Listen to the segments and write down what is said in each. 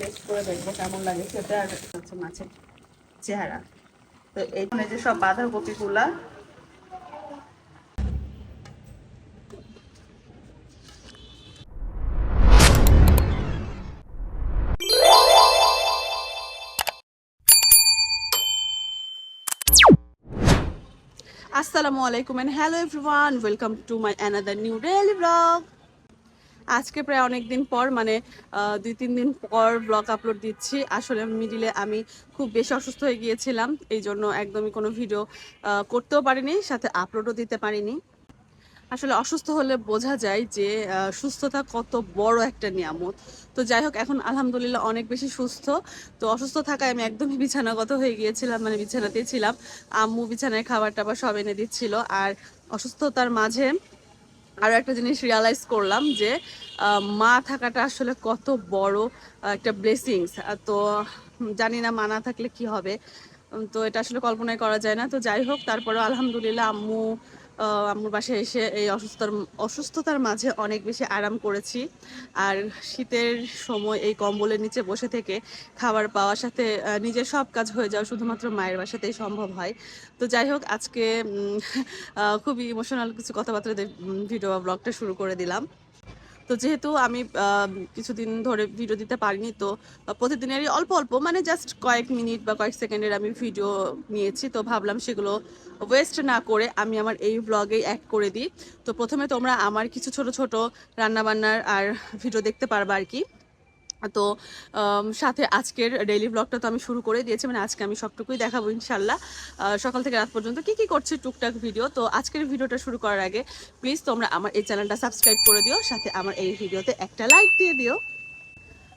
দেখব কেমন লাগে চেহারা। তো আসসালামু আলাইকুম hello everyone welcome to my another new daily blog আজকে প্রায় অনেক দিন পর মানে দুই, তিন দিন পর ব্লগ আপলোড দিচ্ছি। আসলে মিডিলে আমি খুব বেশি অসুস্থ হয়ে গিয়েছিলাম, এই জন্য একদমই কোনো ভিডিও করতেও পারিনি, সাথে আপলোডও দিতে পারিনি। আসলে অসুস্থ হলে বোঝা যায় যে সুস্থতা কত বড় একটা নিয়ামত। তো যাই হোক, এখন আলহামদুলিল্লাহ অনেক বেশি সুস্থ। তো অসুস্থ থাকায় আমি একদমই বিছানাগত হয়ে গিয়েছিলাম মানে বিছানাতেই ছিলাম। আম্মু বিছানায় খাবার টাবার সব এনে দিচ্ছিল। আর অসুস্থতার মাঝে আরও একটা জিনিস রিয়ালাইজ করলাম যে মা থাকাটা আসলে কত বড় একটা ব্লেসিংস তো জানি না মা না থাকলে কি হবে। তো এটা আসলে কল্পনাই করা যায় না। তো যাই হোক তারপরে আলহামদুলিল্লাহ আম্মু আহ, আম্মুর বাসায় এসে এই অসুস্থতার অসুস্থতার মাঝে অনেক বেশি আরাম করেছি। আর শীতের সময় এই কম্বলের নিচে বসে থেকে খাবার পাওয়ার সাথে নিজের সব কাজ হয়ে যাওয়া শুধুমাত্র মায়ের বাসাতেই সম্ভব হয়। তো যাই হোক আজকে খুবই ইমোশনাল কিছু কথাবার্তা ভিডিও ব্লগটা শুরু করে দিলাম। তো যেহেতু আমি কিছুদিন ধরে ভিডিও দিতে পারিনি, তো প্রতিদিনেরই অল্প অল্প মানে জাস্ট কয়েক মিনিট বা কয়েক সেকেন্ডের আমি ভিডিও নিয়েছি, তো ভাবলাম সেগুলো ওয়েস্ট না করে আমি আমার এই ব্লগেই অ্যাড করে দিই। তো প্রথমে তোমরা আমার কিছু ছোট ছোট রান্নাবান্নার আর ভিডিও দেখতে পারবা আর কি। তো সাথে আজকের ডেইলি ব্লগটা তো আমি শুরু করে দিয়েছি মানে আজকে আমি সবটুকুই দেখাবো ইনশাল্লাহ। সকাল থেকে রাত পর্যন্ত কি কি করছি টুকটাক ভিডিও তো আজকের ভিডিওটা শুরু করার আগে প্লিজ তোমরা আমার এই চ্যানেলটা সাবস্ক্রাইব করে দিও, সাথে আমার এই ভিডিওতে একটা লাইক দিয়ে দিও।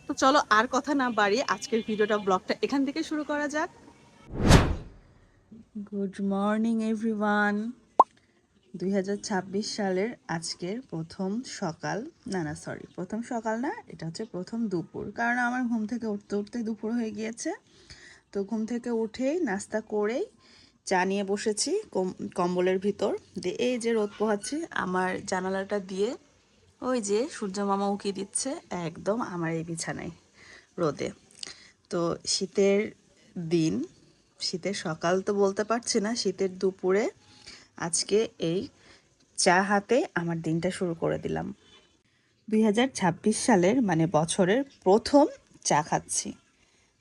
তো চলো আর কথা না বাড়িয়ে আজকের ভিডিওটা ব্লগটা এখান থেকে শুরু করা যাক। গুড মর্নিং এভরিওয়ান দুই হাজার ছাব্বিশ সালের আজকের প্রথম সকাল, না না সরি প্রথম সকাল না, এটা হচ্ছে প্রথম দুপুর। কারণ আমার ঘুম থেকে উঠতে উঠতে দুপুর হয়ে গিয়েছে। তো ঘুম থেকে উঠেই নাস্তা করেই চা নিয়ে বসেছি কম- কম্বলের ভিতর। দিয়ে এই যে রোদ পোহাচ্ছি, আমার জানালাটা দিয়ে ওই যে সূর্য মামা উকি দিচ্ছে, একদম আমার এই বিছানায় রোদে। তো শীতের দিন, শীতের সকাল তো বলতে পারছি না, শীতের দুপুরে আজকে এই চা হাতে আমার দিনটা শুরু করে দিলাম। দুই হাজার ছাব্বিশ সালের মানে বছরের প্রথম চা খাচ্ছি।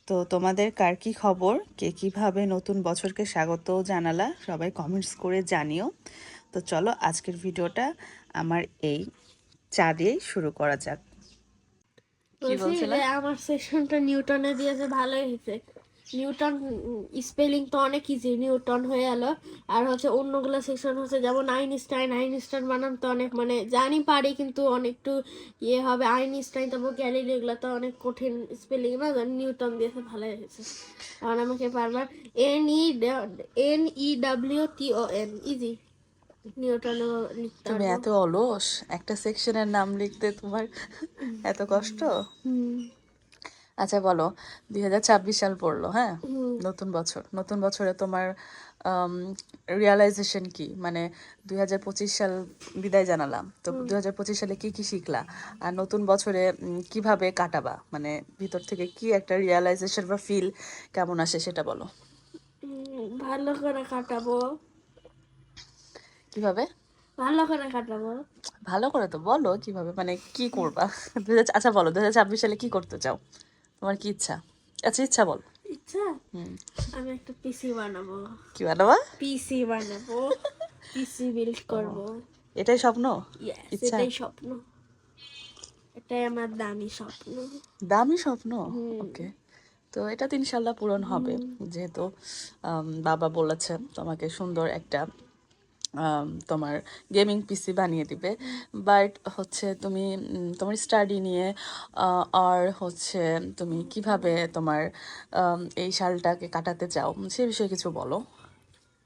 তো তোমাদের কার কি খবর? কে কীভাবে নতুন বছরকে স্বাগত জানালা? সবাই কমেন্টস করে জানিও। তো চলো আজকের ভিডিওটা আমার এই চা দিয়েই শুরু করা যাক। কি বলছিলে? আমার সেশনটা নিউটনে দিয়েছে ভালোই হয়েছে। নিউটন স্পেলিং তো অনেক ইজি নিউটন হয়ে গেল আর হচ্ছে অন্যগুলো সেকশন হচ্ছে যেমন আইনস্টাইন আইনস্টাইন বানান তো অনেক মানে জানি পারি কিন্তু অনেকটু ইয়ে হবে। আইনস্টাইন তারপর গ্যালিলি এগুলো তো অনেক কঠিন স্পেলিং না নিউটন দিয়েছে ভালো হয়েছে। কারণ আমাকে বারবার N E N E W T O N easy নিউটনও লিখতে তুমি এত অলস একটা সেকশনের নাম লিখতে তোমার এত কষ্ট? হুম। আচ্ছা বলো দুই হাজার ছাব্বিশ সাল পড়ল হ্যাঁ? নতুন বছর নতুন বছরে তোমার রিয়ালাইজেশন কি? মানে দুই হাজার পঁচিশ সাল বিদায় জানালাম তো দুই সালে কি কি শিখলা? আর নতুন বছরে কীভাবে কাটাবা? মানে ভিতর থেকে কি একটা রিয়ালাইজেশন বা ফিল কেমন আসে সেটা বলো। ভালো করে কাটাবো। কীভাবে? ভালো করে কাটাবো। ভালো করে তো বলো কীভাবে মানে কি করবা? আচ্ছা বলো দুই হাজার ছাব্বিশ সালে কি করতে চাও? তোমার কি ইচ্ছা? আচ্ছা ইচ্ছা বল। ইচ্ছা? আমি একটা পিসি বানাবো। কি বানাবা? পিসি বানাবো। পিসি বিল্ড করব। এটাই স্বপ্ন? ইচ্ছা? এটাই স্বপ্ন। এটাই আমার দামি স্বপ্ন। দামি স্বপ্ন? ওকে। তো এটা তো ইনশাল্লাহ পূরণ হবে। যেহেতু বাবা বলেছে তোমাকে সুন্দর একটা তোমার গেমিং পিসি বানিয়ে দিবে। বাট হচ্ছে তুমি তোমার স্টাডি নিয়ে আর হচ্ছে তুমি কীভাবে তোমার এই সালটাকে কাটাতে চাও সে বিষয়ে কিছু বলো।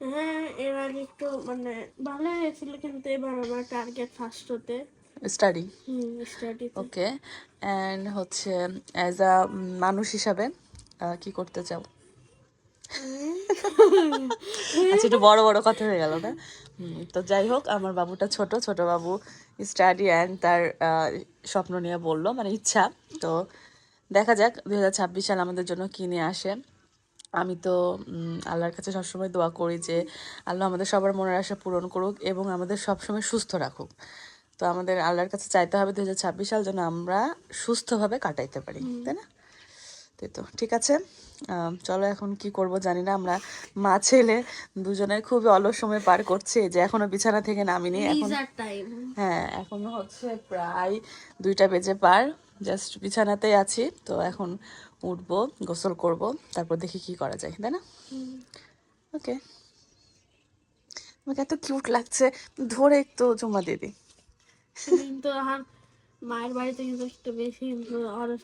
হ্যাঁ এবার একটু মানে ভালো হয়েছিল কিন্তু এবার আমার টার্গেট ফার্স্ট হতে। স্টাডি স্টাডি ওকে অ্যান্ড হচ্ছে অ্যাজ আ মানুষ হিসাবে কি করতে চাও? আচ্ছা একটু বড় বড় কথা হয়ে গেল না? তো যাই হোক আমার বাবুটা ছোট ছোট বাবু স্টাডি অ্যান্ড তার স্বপ্ন নিয়ে বলল মানে ইচ্ছা। তো দেখা যাক হাজার ছাব্বিশ সাল আমাদের জন্য কি নিয়ে আসে। আমি তো আল্লাহর কাছে সবসময় দোয়া করি যে আল্লাহ আমাদের সবার মনের আশা পূরণ করুক এবং আমাদের সবসময় সুস্থ রাখুক। তো আমাদের আল্লাহর কাছে চাইতে হবে দুই হাজার ছাব্বিশ সাল যেন আমরা সুস্থভাবে কাটাইতে পারি তাই না? তাই তো ঠিক আছে? চলো এখন কি করব জানি না আমরা মা ছেলে দুজনে খুবই অলস সময় পার করছি যে এখনও বিছানা থেকে নামিনি এখন হ্যাঁ এখন হচ্ছে প্রায় দুইটা বেজে পার জাস্ট বিছানাতেই আছি তো এখন উঠবো গোসল করব তারপর দেখি কি করা যায় তাই না? ওকে। আমাকে এত কিউট লাগছে ধরে একটু জমা দিয়ে দিই এখন মায়ের বাড়িতে কিন্তু একটু বেশি অলস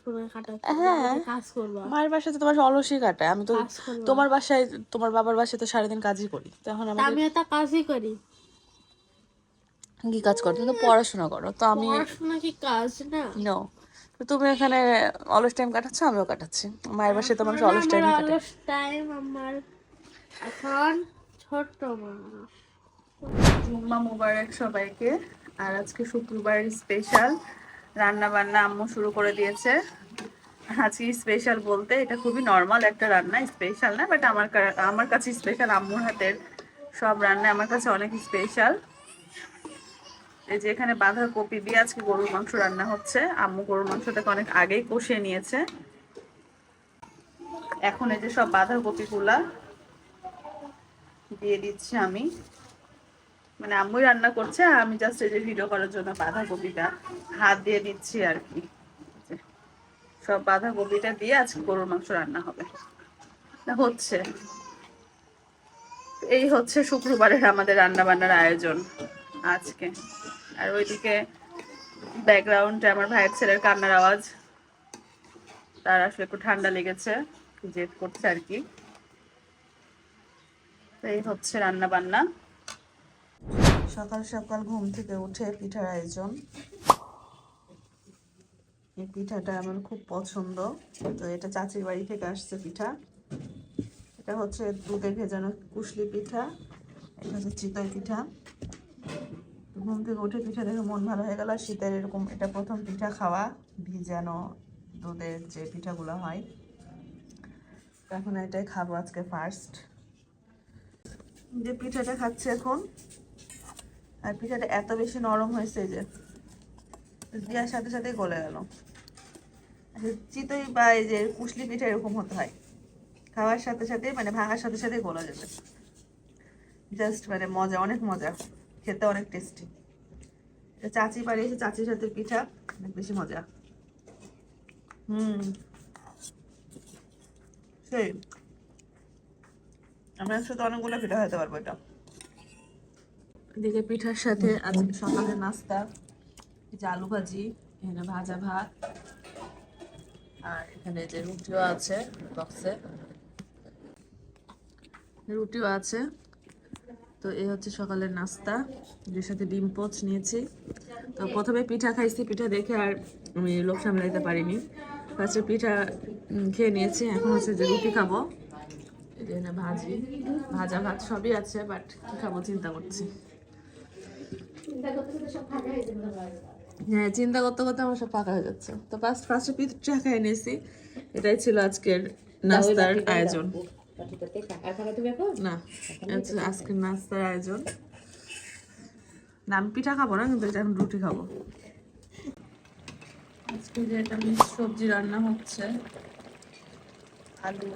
হ্যাঁ। কাজ করবা। মায়ের বাসায় তো তোমার অলসই কাটায়। আমি তো তোমার বাসায় তোমার বাবার বাসায় তো সারাদিন কাজই করি। তখন তা আমাকে আমিও কাজই করি। কি কাজ করো? তুমি তো পড়াশোনা করো তো আমি পড়াশোনা কি কাজ না? নো তুমি এখানে অলস টাইম কাটাচ্ছ আমিও কাটাচ্ছি। মায়ের বাসায় তো মানুষ অলস টাইম কাটায় অলস টাইম আমার এখন ছোট্ট মানুষ। জুম্মা মুবারক সবাইকে। আর আজকে শুক্রবার স্পেশাল রান্না বান্না আম্মু শুরু করে দিয়েছে। আজকে স্পেশাল বলতে এটা খুবই নর্মাল একটা রান্না স্পেশাল না বাট আমার আমার কাছে স্পেশাল আম্মুর হাতের সব রান্না আমার কাছে অনেক স্পেশাল এই যে এখানে বাঁধাকপি দিয়ে আজকে গরুর মাংস রান্না হচ্ছে। আম্মু গরুর মাংসটাকে অনেক আগেই কষিয়ে নিয়েছে। এখন এই যে সব বাঁধাকপিগুলা দিয়ে দিচ্ছি আমি। মানে আম্মুই রান্না করছে, আর আমি জাস্ট এই যে ভিডিও করার জন্য বাঁধাকপিটা হাত দিয়ে দিচ্ছি আর কি। সব বাঁধাকপিটা দিয়ে আজকে গরুর মাংস রান্না হবে। না হচ্ছে। এই হচ্ছে শুক্রবারের আমাদের রান্না বান্নার আয়োজন আজকে। আর ওইদিকে ব্যাকগ্রাউন্ডে আমার ভাইয়ের ছেলের কান্নার আওয়াজ। তার আসলে একটু ঠান্ডা লেগেছে, জেদ করছে আর কি। এই হচ্ছে রান্না বান্না সকাল সকাল ঘুম থেকে উঠে পিঠার আয়োজন। এই পিঠাটা আমার খুব পছন্দ। তো এটা চাচির বাড়ি থেকে আসছে পিঠা। এটা হচ্ছে দুধে ভেজানো কুশলি পিঠা, এটা হচ্ছে চিতই পিঠা। ঘুম থেকে উঠে পিঠা দেখে মন ভালো হয়ে গেল। শীতের এরকম এটা প্রথম পিঠা খাওয়া, ভিজানো দুধের যে পিঠাগুলো হয়। এখন এটাই খাব আজকে ফার্স্ট যে পিঠাটা খাচ্ছে এখন আর পিঠাটা এত বেশি নরম হয়েছে যে দেওয়ার সাথে সাথে গলে গেল। চিতই বা যে কুশলি পিঠা এরকম হতে হয়। খাওয়ার সাথে সাথে মানে ভাঙার সাথে সাথে গলা যাবে। জাস্ট মানে মজা, অনেক মজা। খেতে অনেক টেস্টি চাচি বাড়ি এসে চাচির সাথে পিঠা। অনেক বেশি মজা। হুম। সেই। আমরা একসাথে অনেকগুলো পিঠা খেতে পারব এটা। এদিকে পিঠার সাথে আজকে সকালের নাস্তা যে আলু ভাজি, এখানে ভাজা ভাত, আর এখানে যে রুটিও আছে বক্সে রুটিও আছে, তো এই হচ্ছে সকালের নাস্তা। এর সাথে ডিম পোচ নিয়েছি। তো প্রথমে পিঠা খাইছি, পিঠা দেখে আর আমি লোক সামলাইতে পারিনি। ফার্স্টে পিঠা খেয়ে নিয়েছি, এখন হচ্ছে যে রুটি খাব। যে এখানে ভাজি, ভাজা ভাত সবই আছে বাট কি খাব চিন্তা করছি। হ্যাঁ চিন্তা করতে করতে আমার সব পাকা হয়ে যাচ্ছে। তো ফার্স্ট ফার্স্টে পিঠা খাই নিয়েছি। এটাই ছিল আজকের নাস্তার আয়োজন। না আজকের নাস্তার আয়োজন। পিঠা খাব না কিন্তু এটা আমি রুটি খাব। আজকে যে এটা মিক্স সবজি রান্না হচ্ছে আলু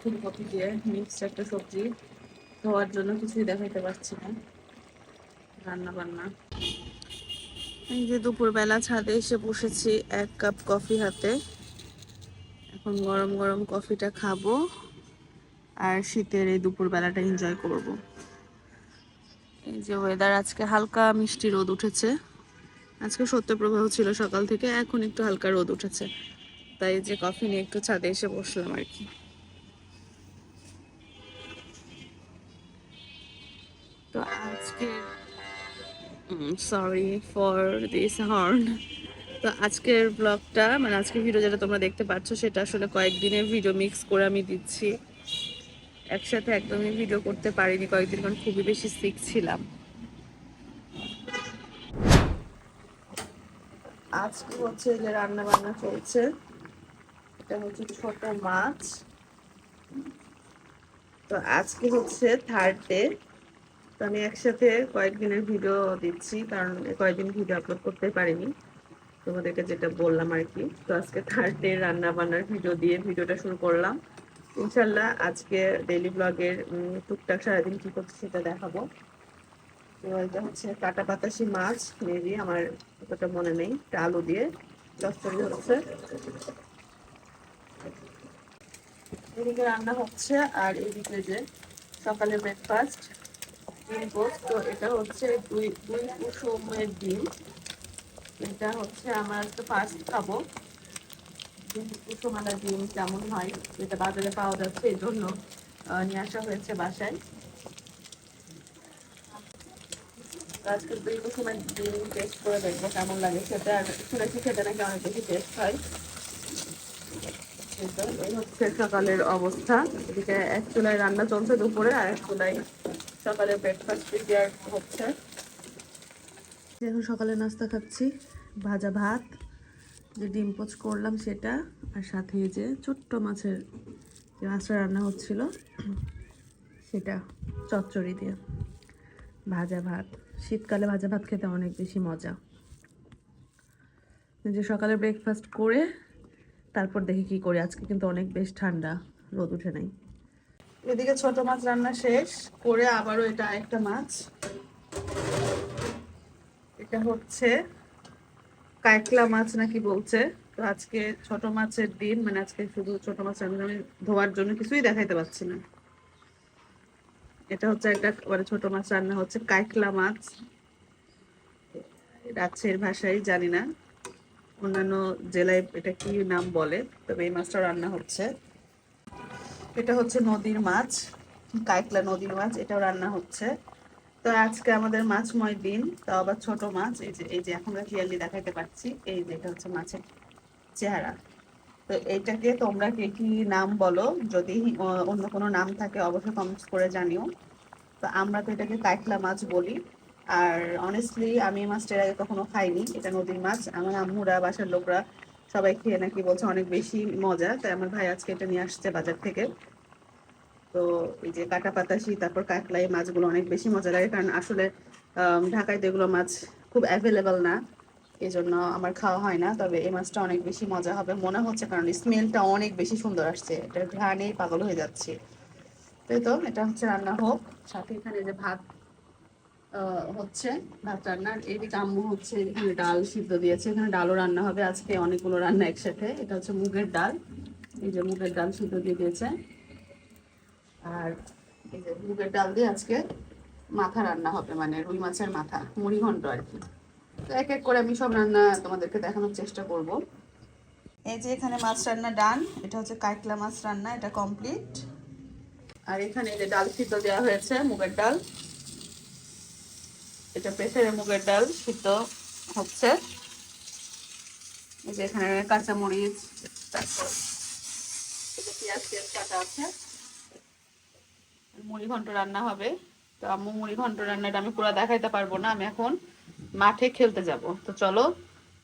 ফুলকপি দিয়ে মিক্সড একটা সবজি। খাওয়ার জন্য কিছুই দেখাইতে পারছি না। রান্না বান্না এই যে দুপুরবেলা ছাদে এসে বসেছি এক কাপ কফি হাতে। এখন গরম গরম কফিটা খাব আর শীতের এই দুপুরবেলাটা এনজয় করব। এই যে ওয়েদার আজকে হালকা মিষ্টি রোদ উঠেছে। আজকে সত্যপ্রবাহ ছিল সকাল থেকে, এখন একটু হালকা রোদ উঠেছে। তাই যে কফি নিয়ে একটু ছাদে এসে বসলাম আর কি। আজকে সরি ফর দিস হর্ন তো আজকের ব্লগটা মানে আজকের ভিডিও যেটা তোমরা দেখতে পাচ্ছ সেটা আসলে কয়েকদিনের ভিডিও মিক্স করে আমি দিচ্ছি। একসাথে একদমই ভিডিও করতে পারিনি, কয়েকদিন কারণ খুবই বেশি সিক ছিলাম। আজকে হচ্ছে যে রান্না বান্না চলছে। এটা হচ্ছে ছোট মাছ। তো আজকে হচ্ছে থার্ড ডে আমি একসাথে কয়েকদিনের ভিডিও দিচ্ছি, কারণ কয়েকদিন ভিডিও আপলোড করতে পারিনি। তোমাদেরকে যেটা বললাম আর কি, তো আজকে থার্ড ডে রান্না বান্নার ভিডিও দিয়ে ভিডিওটা শুরু করলাম। ইনশাল্লাহ আজকে ডেইলি ব্লগের টুকটাক সারাদিন কী করছি সেটা দেখাবো। তো এটা হচ্ছে কাটা পাতাসি মাছ, মেবি আমার অতটা মনে নেই এটা আলু দিয়ে চচ্চড়ি হচ্ছে। এদিকে রান্না হচ্ছে, আর এদিকে যে সকালে ব্রেকফাস্ট ডিম তো এটা হচ্ছে দুই দুই কুসুমের ডিম। এটা হচ্ছে আমার ফার্স্ট খাব। ডিম কেমন হয় বাজারে পাওয়া যাচ্ছে এই জন্য নিয়ে আসা হয়েছে বাসায়। আজকে দুই কুসুমের ডিম টেস্ট করে দেখব কেমন লাগে। সেটা শুনেছি খেতে নাকি অনেক বেশি টেস্ট হয়। হচ্ছে সকালের অবস্থা। এদিকে এক চুলায় রান্না চলছে দুপুরে, আর এক চুলায় সকালে ব্রেকফাস্ট প্রিপেয়ার হচ্ছে। এখন সকালে নাস্তা খাচ্ছি, ভাজা ভাত, যে ডিম পোচ করলাম সেটা, আর সাথে যে ছোট্ট মাছের যে মাছটা রান্না হচ্ছিল, সেটা চচ্চড়ি দিয়ে। ভাজা ভাত। শীতকালে ভাজা ভাত খেতে অনেক বেশি মজা। যে সকালে ব্রেকফাস্ট করে, তারপর দেখি কি করি। আজকে কিন্তু অনেক বেশ ঠান্ডা, রোদ উঠে নাই। এদিকে ছোট মাছ রান্না শেষ, করে আবারও এটা একটা মাছ। এটা হচ্ছে কায়কলা মাছ নাকি বলছে। তো আজকে ছোট মাছের দিন মানে আজকে শুধু ছোট মাছ রান্না আমি ধোয়ার জন্য কিছুই দেখাইতে পারছি না। এটা হচ্ছে একটা মানে ছোট মাছ রান্না হচ্ছে কায়কলা মাছ। রাজশাহীর ভাষাই জানি না। অন্যান্য জেলায় এটা কি নাম বলে, তবে এই মাছটা রান্না হচ্ছে। এটা হচ্ছে নদীর মাছ কায়কলা নদীর মাছ, এটাও রান্না হচ্ছে। তো আজকে আমাদের মাছময় দিন তাও আবার ছোট মাছ, এই যে এই যে এখন ক্লিয়ারলি দেখাতে পাচ্ছি এই যে এটা হচ্ছে মাছের চেহারা। তো এইটাকে তোমরা কে কি নাম বলো, যদি অন্য কোনো নাম থাকে, অবশ্যই কমেন্টস করে জানিও। তো আমরা তো এটাকে কায়কলা মাছ বলি, আর অনেস্টলি আমি মাছটা এর আগে কখনো খাইনি, এটা নদীর মাছ। আমার আম্মুরা, বাসার লোকরা সবাই খেয়ে নাকি বলছে অনেক বেশি মজা, তাই আমার ভাই আজকে এটা নিয়ে আসছে বাজার থেকে। তো এই যে কাটা পাতাসি তারপর কাঁকড়া এই মাছগুলো অনেক বেশি মজা লাগে, কারণ আসলে ঢাকায় তো এগুলো মাছ খুব অ্যাভেলেবল না এই জন্য আমার খাওয়া হয় না, তবে এই মাছটা অনেক বেশি মজা হবে মনে হচ্ছে, কারণ স্মেলটা অনেক বেশি সুন্দর আসছে, এটা ঘ্রাণেই পাগল হয়ে যাচ্ছে। তাই তো, এটা হচ্ছে রান্না হোক, সাথে এখানে যে ভাত হচ্ছে ভাত রান্নার এদিকে আম্মু হচ্ছে এখানে ডাল সিদ্ধ দিয়েছে। এখানে ডালও রান্না হবে। আজকে অনেকগুলো রান্না একসাথে। এটা হচ্ছে মুগের ডাল। এই যে মুগের ডাল সিদ্ধ দিয়ে দিয়েছে। আর এই যে মুগের ডাল দিয়ে আজকে মাথা রান্না হবে মানে রুই মাছের মাথা, মুড়ি ঘন্ট আর কি। তো এক এক করে আমি সব রান্না তোমাদেরকে দেখানোর চেষ্টা করব। এই যে এখানে মাছ রান্না ডান। এটা হচ্ছে কাইকলা মাছ রান্না। এটা কমপ্লিট। আর এখানে যে ডাল সিদ্ধ দেওয়া হয়েছে, মুগের ডাল। এটা প্রেসারে মুগের ডাল সিদ্ধ হচ্ছে। এই যে এখানে কাঁচামরিচ, তারপর পেঁয়াজ পেঁয়াজ কাটা আছে। মুড়ি ঘন্ট রান্না হবে। তো আম্মু মুড়ি ঘন্ট রান্নাটা আমি পুরো দেখাইতে পারব না, আমি এখন মাঠে খেলতে যাব। তো চলো,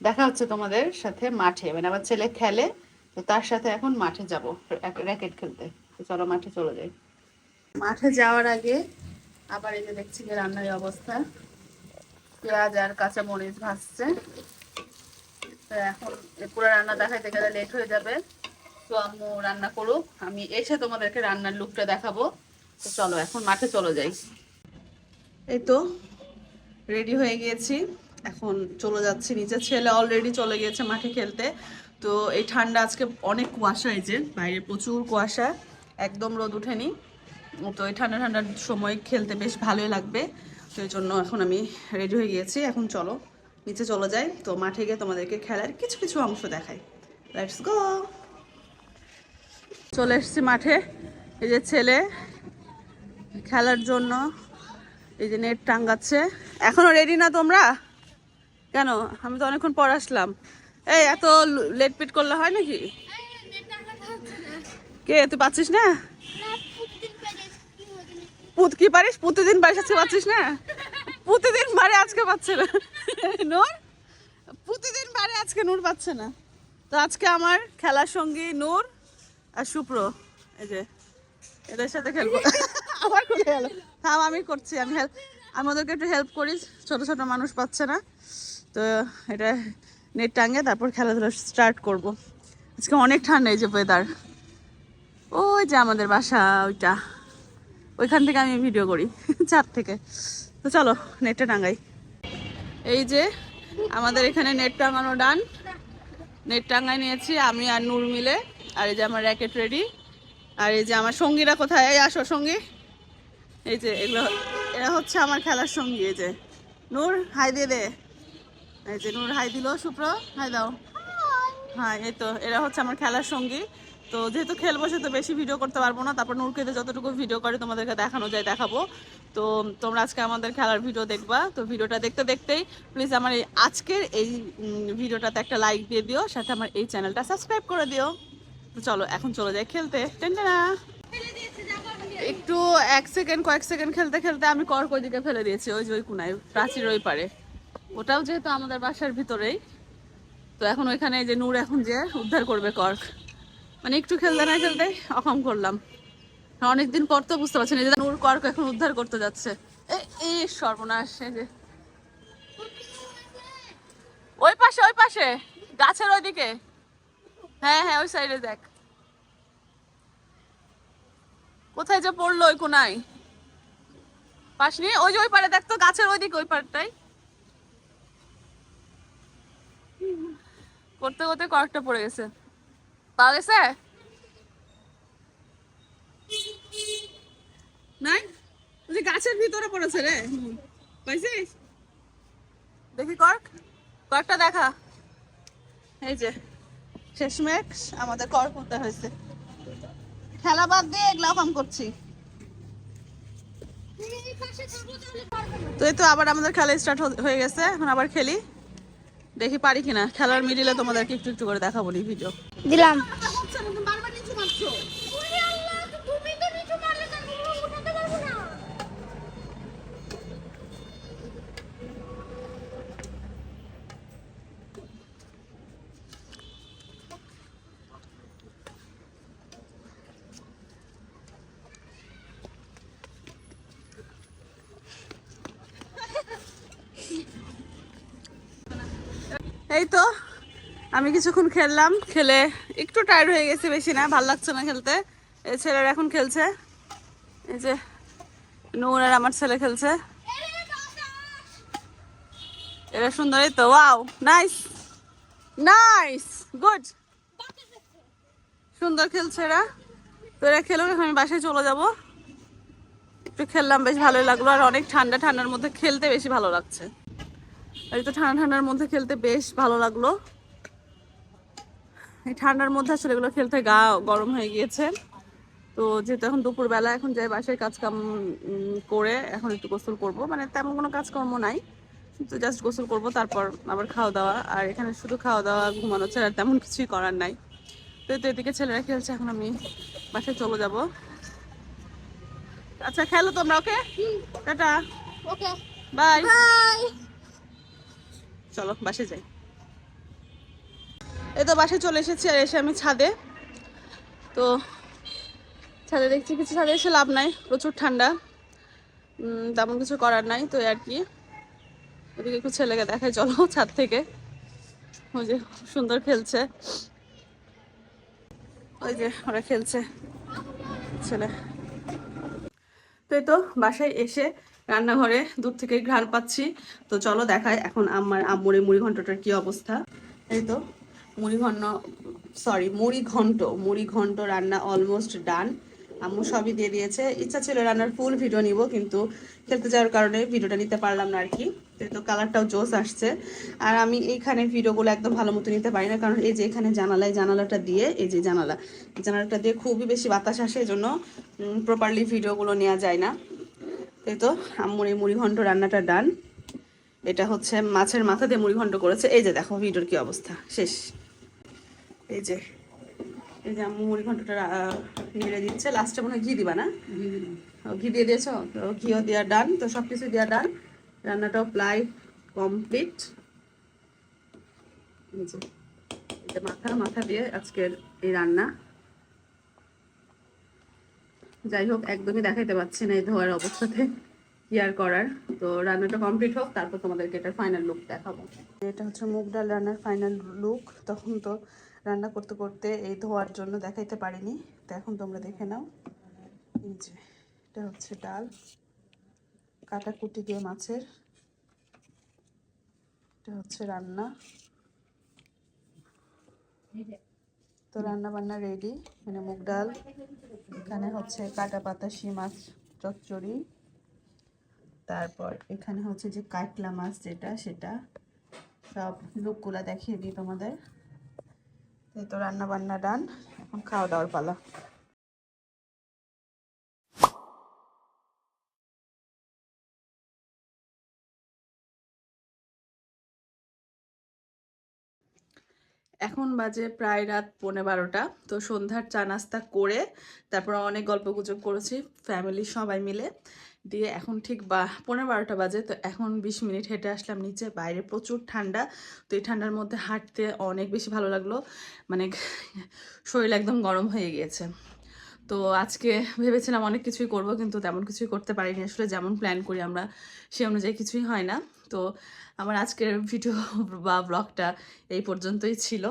দেখা হচ্ছে তোমাদের সাথে মাঠে। মানে আমার ছেলে খেলে, তো তার সাথে এখন মাঠে যাব, র্যাকেট খেলতে। তো চলো মাঠে চলে যাই। মাঠে যাওয়ার আগে আবার এই যে দেখছি যে রান্নার অবস্থা। পেঁয়াজ আর কাঁচা মরিচ ভাজছে। তো এখন পুরো রান্না দেখাইতে গেলে লেট হয়ে যাবে। তো আম্মু রান্না করুক, আমি এসে তোমাদেরকে রান্নার লুকটা দেখাবো। তো চলো, এখন মাঠে চলে যাই। এই তো রেডি হয়ে গিয়েছি। এখন চলে যাচ্ছি নিচে। ছেলে অলরেডি চলে গিয়েছে মাঠে খেলতে। তো এই ঠান্ডা আজকে অনেক কুয়াশা এই যে, বাইরে প্রচুর কুয়াশা। একদম রোদ উঠেনি তো এই ঠান্ডা ঠান্ডার সময় খেলতে বেশ ভালোই লাগবে। এই জন্য এখন আমি রেডি হয়ে গিয়েছি। এখন চলো নিচে চলে যাই। তো মাঠে গিয়ে তোমাদেরকে খেলার কিছু কিছু অংশ দেখাই। লেটস গো চলে এসেছি মাঠে। এই যে ছেলে খেলার জন্য এই যে নেট টাঙ্গাচ্ছে এখনও রেডি না তোমরা? কেন? আমি তো অনেকক্ষণ পর আসলাম। এই এত লেট পিট করলে হয় নাকি? কে তুই পাচ্ছিস না? পুত কি পারিস? প্রতিদিন পারিস আজকে পাচ্ছিস না? প্রতিদিন পারে আজকে পাচ্ছে না। নোর? প্রতিদিন পারে আজকে নূর পাচ্ছে না। তো আজকে আমার খেলার সঙ্গী নূর আর সুপ্র। এই যে, এদের সাথে খেলব। আবার খুলে গেল। থাম, আমি করছি, আমি হেল্প আমি ওদেরকে একটু হেল্প করি। ছোট ছোট মানুষ পাচ্ছে না। তো এটা নেট টাঙে তারপর খেলাধুলা স্টার্ট করব। আজকে অনেক ঠান্ডা এই যে ওয়েদার ওই যে আমাদের বাসা, ওইটা। ওইখান থেকে আমি ভিডিও করি চার থেকে। তো চলো নেটটা টাঙাই। এই যে, আমাদের এখানে নেট টাঙানো ডান নেট টাঙাই নিয়েছি আমি আর নূর মিলে। আর এই যে আমার র্যাকেট রেডি আর এই যে আমার সঙ্গীরা কোথায়? এই আসো সঙ্গী। এই যে, এগুলো এরা হচ্ছে আমার খেলার সঙ্গী, এই যে। নূর হাই দিয়ে দে। এই যে, নূর হাই দিল, সুপ্র হাই দাও। হ্যাঁ এই তো, এরা হচ্ছে আমার খেলার সঙ্গী। তো যেহেতু খেলব সে তো বেশি ভিডিও করতে পারব না। তারপর নূরকে দিয়ে যতটুকু ভিডিও করে তোমাদেরকে দেখানো যায়, দেখাবো। তো তোমরা আজকে আমাদের খেলার ভিডিও দেখবা। তো ভিডিওটা দেখতে দেখতেই প্লিজ আমার এই আজকের এই ভিডিওটাতে একটা লাইক দিয়ে দিও, সাথে আমার এই চ্যানেলটা সাবস্ক্রাইব করে দিও। তো চলো, এখন চলে যাই খেলতে। টেনটেনা একটু এক সেকেন্ড কয়েক সেকেন্ড খেলতে খেলতে আমি কর্ক ওইদিকে ফেলে দিয়েছি, ওই যে ওই কোনায়, প্রাচীর ওই পারে। ওটাও যেহেতু আমাদের বাসার ভিতরেই, তো এখন ওইখানে যে নূর এখন যে উদ্ধার করবে কর্ক। মানে একটু খেলতে না খেলতে অকম করলাম। অনেকদিন পর তো বুঝতে পারছি না যে নূর কর্ক এখন উদ্ধার করতে যাচ্ছে। এই সর্বনাশ যে। ওই পাশে ওই পাশে, গাছের ওইদিকে। হ্যাঁ হ্যাঁ ওই সাইডে দেখ। কোথায় যে পড়ল ওই কোনায়? পাশ নিয়ে, ওই যে ওই পারে দেখতো গাছের ওইদিকে, ওই পারটাই করতে করতে কয়েকটা পড়ে গেছে। পাওয়া গেছে নাই গাছের ভিতরে পড়েছে রে। পাইছিস? দেখি কর্ক। কর্কটা দেখা। এই যে শেষমেশ আমাদের কর্ক করতে হয়েছে। খেলা বাদ দিয়ে এগুলা কাম করছি। তো এই তো আবার আমাদের খেলা স্টার্ট হয়ে গেছে এখন আবার খেলি। দেখি পারি কিনা? খেলার মিডিলে তোমাদেরকে একটু একটু করে দেখাবো ভিডিও দিলাম এই তো আমি কিছুক্ষণ খেললাম, খেলে একটু টায়ার্ড হয়ে গেছে বেশি না, ভালো লাগছে না খেলতে। এই ছেলেরা এখন খেলছে। এই যে নূর আর আমার ছেলে খেলছে। এরা সুন্দর, এই তো ওয়াও নাইস নাইস গুড সুন্দর খেলছে এরা। তো এরা খেলো এখন আমি বাসায় চলে যাব। একটু খেললাম, বেশ ভালোই লাগল। আর অনেক ঠান্ডা, ঠান্ডার মধ্যে খেলতে বেশি ভালো লাগছে। আর তো ঠান্ডা, ঠান্ডার মধ্যে খেলতে বেশ ভালো লাগল। ঠান্ডার মধ্যে আসলে এগুলো খেলতে গা গরম হয়ে গিয়েছে। তো যেহেতু এখন দুপুরবেলা এখন যাই বাসায় কাজ কাম করে এখন একটু গোসল করব। মানে তেমন কোনো কাজকর্ম নাই। তো জাস্ট গোসল করব তারপর আবার খাওয়া দাওয়া। আর এখানে শুধু খাওয়া দাওয়া ঘুমানো ছাড়া আর তেমন কিছুই করার নাই। তো তো এদিকে ছেলেরা খেলছে এখন আমি বাসায় চলে যাব। আচ্ছা খেলো তোমরা okay? Tata. Okay. Bye. Bye. চলো বাসে যাই। এই তো বাসে চলে এসেছি আর এসে আমি ছাদে। তো ছাদে দেখছি কিছু ছাদে এসে লাভ নাই, প্রচুর ঠান্ডা। তেমন কিছু করার নাই তো আর কি। ওদিকে একটু ছেলেকে দেখায় চলো ছাদ থেকে। ওই যে সুন্দর খেলছে। ওই যে ওরা খেলছে, ছেলে। তো এই তো বাসায় এসে রান্নাঘরে দূর থেকে ঘ্রাণ পাচ্ছি। তো চলো দেখায় এখন আমার আম্মুর মুড়ি ঘন্টটার কি অবস্থা। এই তো মুড়ি ঘন্ট সরি মুড়ি ঘন্ট মুড়ি ঘন্ট রান্না অলমোস্ট ডান আম্মু সবই দিয়ে দিয়েছে। ইচ্ছা ছিল রান্নার ফুল ভিডিও নিব, কিন্তু খেলতে যাওয়ার কারণে ভিডিওটা নিতে পারলাম না আর কি। তো কালারটাও জোস আসছে। আর আমি এইখানে ভিডিওগুলো একদম ভালো মতো নিতে পারি না, কারণ এই যে এখানে জানালায় জানালাটা দিয়ে, এই যে জানালা, জানালাটা দিয়ে খুবই বেশি বাতাস আসে এই জন্য প্রপারলি ভিডিওগুলো নেওয়া যায় না। এই তো, আম্মুর এই মুড়ি ঘন্ট রান্নাটা ডান এটা হচ্ছে মাছের মাথা দিয়ে মুড়ি ঘন্ট করেছে। এই যে দেখো ভিডিওর কি অবস্থা। শেষ। এই যে এই যে আম্মু মুড়ি ঘন্টটা আহ, নেড়ে দিচ্ছে। লাস্টে মনে হয় ঘি দিবা না? ঘি দিয়ে দিয়েছ? তো ঘিও দেওয়া ডান। তো সব কিছু দেওয়া ডান। রান্নাটাও প্রায় কমপ্লিট। এই যে এটা মাথা মাথা দিয়ে আজকের এই রান্না। যাই হোক একদমই দেখাইতে পাচ্ছি না এই ধোয়ার অবস্থাতে কি আর করার। তো রান্নাটা কমপ্লিট হোক তারপর তোমাদেরকে এটার ফাইনাল লুক দেখাবো। এটা হচ্ছে মুগ ডাল রান্নার ফাইনাল লুক তখন তো রান্না করতে করতে এই ধোয়ার জন্য দেখাইতে পারিনি। তো এখন তোমরা দেখে নাও। এই যে, এটা হচ্ছে ডাল। কাটাকুটি দিয়ে মাছের। এটা হচ্ছে রান্না। তো রান্না বান্না রেডি মানে মুগ ডাল। এখানে হচ্ছে কাটা পাতা শি মাছ, চচ্চড়ি। তারপর এখানে হচ্ছে যে কাটলা মাছ যেটা, সেটা। সব লুকগুলা দেখিয়ে দিই তোমাদের। তো রান্না বান্না ডান, এখন খাওয়া দাওয়ার পালা। এখন বাজে প্রায় রাত পৌনে বারোটা, তো সন্ধ্যার চা নাস্তা করে তারপর অনেক গল্প গুজব করেছি ফ্যামিলি সবাই মিলে। দিয়ে এখন ঠিক বা পনেরো বারোটা বাজে, তো এখন বিশ মিনিট হেঁটে আসলাম নিচে, বাইরে প্রচুর ঠান্ডা, তো এই ঠান্ডার মধ্যে হাঁটতে অনেক বেশি ভালো লাগল মানে শরীর একদম গরম হয়ে গিয়েছে। তো আজকে ভেবেছিলাম অনেক কিছুই করব, কিন্তু তেমন কিছুই করতে পারিনি, আসলে যেমন প্ল্যান করি আমরা, সে অনুযায়ী কিছুই হয় না। তো আমার আজকের ভিডিও বা ব্লগটা এই পর্যন্তই ছিল।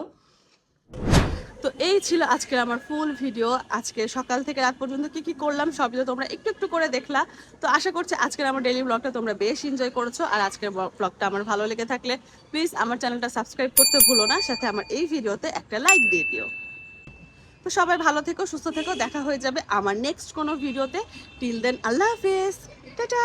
তো এই ছিল আজকের আমার ফুল ভিডিও আজকে সকাল থেকে রাত পর্যন্ত কি কি করলাম সবই তোমরা একটু একটু করে দেখলা। তো আশা করছি আজকের আমার ডেইলি ব্লগটা তোমরা বেশ এনজয় করেছ। আর আজকের ব্লগটা আমার ভালো লেগে থাকলে প্লিজ আমার চ্যানেলটা সাবস্ক্রাইব করতে ভুলো না। সাথে আমার এই ভিডিওতে একটা লাইক দিয়ে দিও। তো সবাই ভালো থেকো, সুস্থ থেকো। দেখা হয়ে যাবে আমার নেক্সট কোনো ভিডিওতে টিল দেন আল্লাহ হাফেজ। টাটা!